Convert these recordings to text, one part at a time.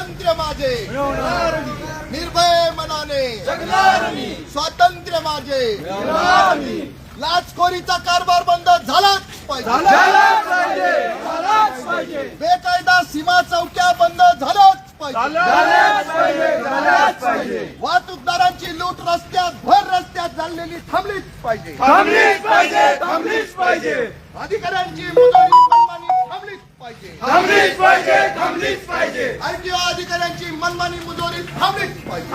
स्वातंत्र्य माझे. निर्भय मनाने. स्वातंत्र्य माझे. लाचखोरीचा कारभार बंद झालाच पाहिजे. बेकायदा सीमा चौक्या बंद झाल्याच पाहिजे. वाहतूकदारांची लूट रस्त्यात भर रस्त्यात झालेली थांबलीच पाहिजे. अधिकाऱ्यांची पाहिजे. थांबलीच पाहिजे थांबलीच पाहिजे. आरटीओ अधिकाऱ्यांची मनमानी मुदोरी थांबलीच पाहिजे.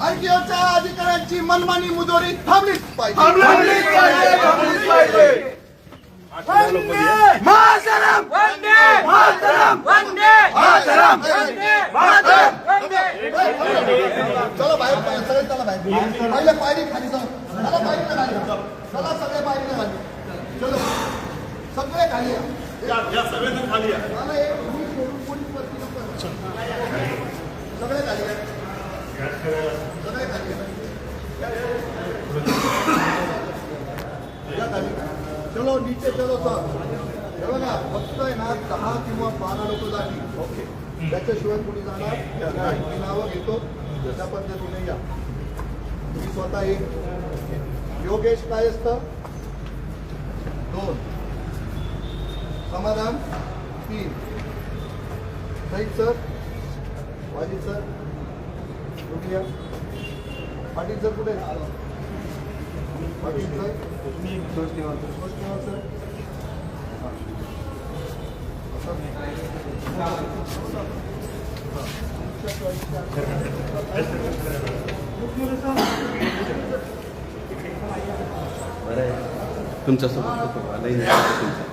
आरटीओच्या अधिकाऱ्यांची मनमानी मुदोरी थांबलीच पाहिजे. मातरम! मातरम! वंदे! मातरम! चला बाहेर चला, बाहेर. पहिले पायरी खाली चला चला पायरीला खाली चला सगळे पायरीला खाली चलो सगळे खाली या. खाली या. सगळे खाली खाली. चलो नीचे चलो सर. बघा फक्त आहे ना दहा किंवा बारा लोक जातील. ओके. त्याच्याशिवाय कोणी जाणार. मी नावं घेतो. त्या पद्धतीने या. मी स्वतः एक योगेश काय असतं? दोन. समाधान तीन. सईद सर वाजी सर कुठे पाटील सर कुठे? पाटील सर. गोष्टीवर सर. तुमच्यासोबत होतो आलाही नाही तुमचा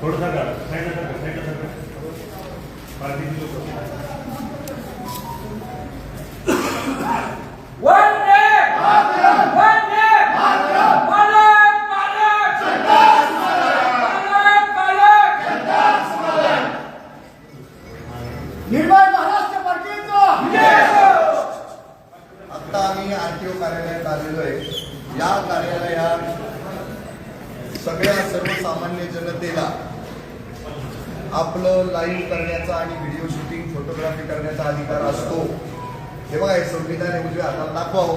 थोडं सांगा साईडला सांगा साईडला सांगा पार्टीची लोक वंदे मातरम वंदे मातरम पालक पालक पालक पालक निर्भय महाराष्ट्र पार्टीचा आता आम्ही आरटीओ कार्यालयात आलेलो आहे या कार्यालयात सगळ्या सर्वसामान्य जनतेला आपलं लाईव्ह करण्याचा आणि व्हिडिओ शूटिंग फोटोग्राफी करण्याचा अधिकार असतो. हे बघा हे संविधान उजव्या म्हणजे हातात दाखवा हो.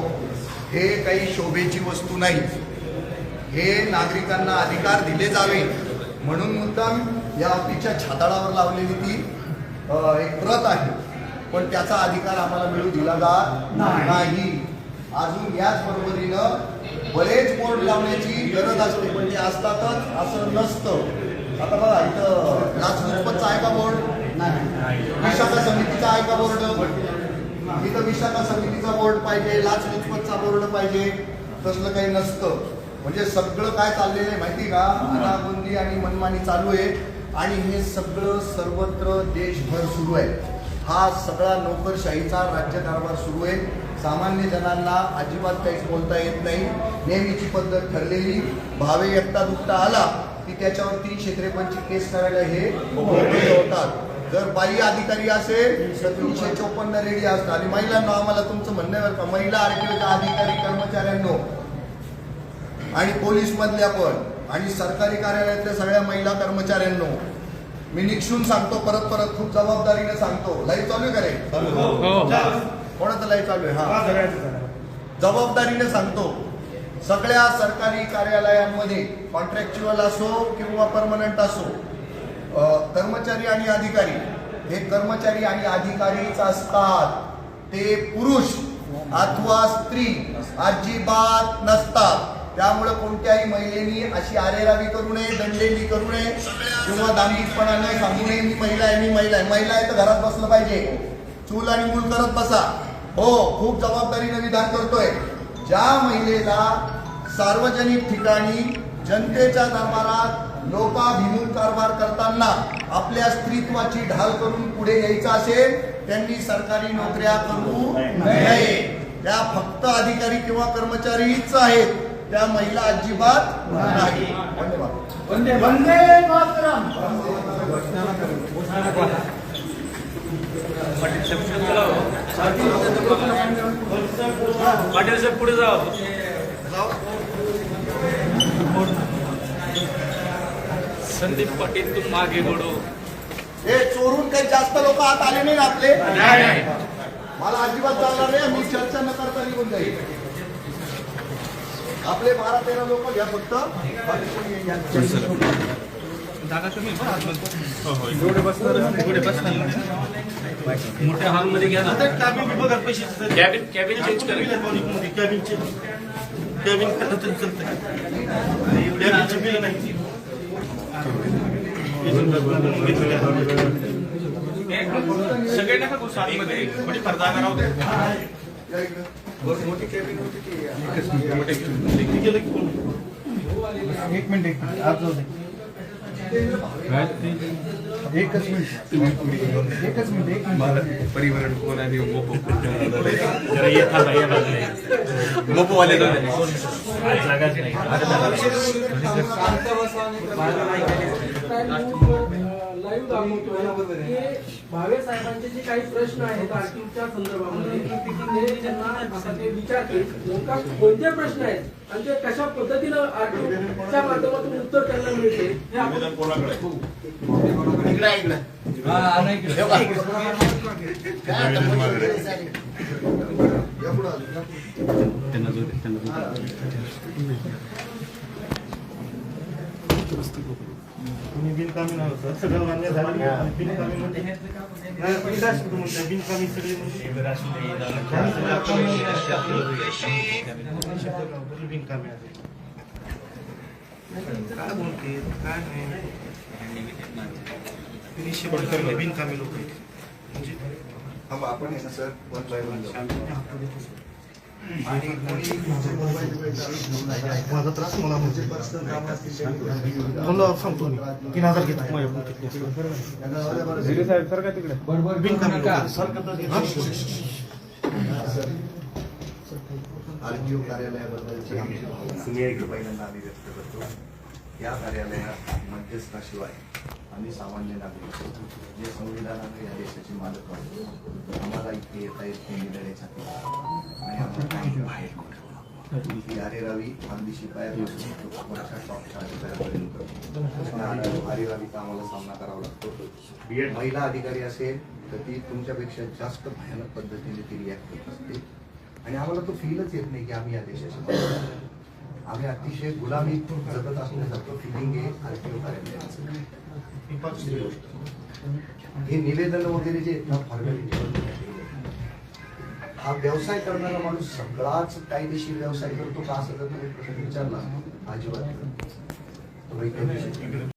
हे. काही शोभेची वस्तू नाही. हे नागरिकांना अधिकार दिले जावे. म्हणून मुद्दाम या ऑफिसच्या छाताडावर लावलेली ती एक प्रत आहे. पण त्याचा अधिकार आम्हाला मिळू दिला जात नाही. अजून याच बरोबरीनं बरेच बोर्ड लावण्याची गरज असते. पण ते असतातच असं नसतं. आता बघा इथं लाचलुचपतचा आहे का बोर्ड नाही. विशाखा समितीचा आहे का बोर्ड इथं विशाखा समितीचा बोर्ड पाहिजे लाचलुचपतचा बोर्ड पाहिजे. तसलं काही नसतं. म्हणजे सगळं काय चाललेलं आहे माहिती का? अनाबंदी आणि मनमानी चालू आहे. आणि हे सगळं सर्वत्र देशभर सुरू आहे. हा सगळा नोकरशाहीचा राज्यकारभार सुरू आहे. सामान्य जणांना अजिबात काहीच बोलता येत नाही. नेहमीची पद्धत ठरलेली. भावे एकटा दुखता आला की त्याच्यावर तीनशे त्रेपन्नची केस करायला हे होतात. जर बाई अधिकारी असेल तर तीनशे चोपन्न रेडी असतात. आणि महिलांना आम्हाला तुमचं म्हणणं बरं का महिला आरटीओच्या अधिकारी कर्मचाऱ्यांनो आणि पोलीस मधल्या पण आणि सरकारी कार्यालयातल्या सगळ्या महिला कर्मचाऱ्यांनो मी निक्षून सांगतो परत परत खूप जबाबदारीने सांगतो. लाईव्ह चालू आहे का रे? कोणाचं लाईव्ह चालू आहे? हा. जबाबदारीने सांगतो. सगळ्या सरकारी कार्यालयांमध्ये कॉन्ट्रॅक्च्युअल असो किंवा परमनंट असो कर्मचारी आणि अधिकारी हे कर्मचारी आणि अधिकारीच असतात. ते पुरुष अथवा स्त्री अजिबात नसतात. त्यामुळे कोणत्याही महिलेनी अशी आरेरावी करू नये दंडेली करू नये किंवा दांभिकपणाने सांगू नये मी महिला आहे मी महिला आहे. महिला आहे तर घरात बसलं पाहिजे. चूल आणि मूल करत बसा. हो खूप जबाबदारीने विधान करतोय. ज्या महिलेला सार्वजनिक ठिकाणी जनतेच्या दरबारात लोकाभिमुख कारभार करताना आपल्या स्त्रीत्वाची ढाल करून पुढे यायचं असेल त्यांनी सरकारी नोकऱ्या करू नये. त्या फक्त अधिकारी किंवा कर्मचारीच आहेत त्या महिला अजिबात नाही. धन्यवाद. वंदे वंदे मातरम. पाटील साहेब पुढे जावं संदीप पाटील तू मागे घडो हे चोरून काही जास्त लोक आत आले नाही ना आपले? मला अजिबात चालणार नाही मी चर्चा न करता निघून जाईल. आपले बारा तेरा लोक घ्या फक्त बाकी कोणी येईल या. मोठ्या हॉलमध्ये घ्या ना. कॅबिन कॅबिन चेंज करा. ड्रायव्हिंग केलं तरी चालतं ड्रायव्हिंगची बिल नाही सगळे नका घुसा आतमध्ये म्हणजे पडदा करावं एक मिनट, एक मिनिट आज जाऊ दे होती ती या. एकच मिनिट एकच मिनिट एक मिनिट. परिवहन कोण आहे मोपो जरा ये थांबा ये बाजूला मोपोवाले दोन आज जागाच नाही. लाईव्ह दाखवतोय की भावे साहेबांचे जे काही प्रश्न आहेत आर्थिकच्या संदर्भामध्ये ते त्यांना आता ते विचारते नेमका कोणते प्रश्न आहेत? आणि ते कशा पद्धतीनं आर्थिकच्या माध्यमातून उत्तर त्यांना मिळते हे आपण इकडं. हे. त्यांना जो बिनकामी नव्हतं सगळं मान्य झालं. बिनकामी म्हणजे बिनकामी सगळे म्हणजे बिनकामी आहे. काय बोलते? काय नाही. बिनकामी लोक. म्हणजे आपण सर? वन बाय वन आणि कोणी मोबाईल का? माझा त्रास मला म्हणजे पर्सनल काम असतील. मला सांगतो मी तीन हजार घेतात माझ्याकडून तिथले. त्यांना जाऊ द्या बरं. बिनकामी लोक आहेत. आरटीओ कार्यालयाबद्दलची आमची भावना पहिल्यांदा आम्ही व्यक्त करतो या कार्यालयात मध्यस्थाशिवाय आम्ही सामान्य नागरिक. जे संविधानाने या देशाचे मालक आहोत. आम्हाला इथे येता येत नाही निर्णयाच्या आणि आम्हाला काही बाहेर कुठं ही आरे रावी आम्ही शिपायापासून वरच्या टॉपच्या अधिकाऱ्यापर्यंत. आरे रावीचा आम्हाला सामना करावा लागतो. महिला अधिकारी असेल तर ती तुमच्यापेक्षा जास्त भयानक पद्धतीने ती रिॲक्ट करत असते. आणि आम्हाला तो फीलच येत नाही की आम्ही या देशाचे आम्ही अतिशय गुलामी जगत असण्यासारखं फिलिंग आहे हे निवेदन वगैरे जे आहेत ना फॉर्मॅलिटी हा व्यवसाय करणारा माणूस सगळाच कायदेशीर व्यवसाय करतो का असं जर तुम्ही प्रश्न विचारला अजिबात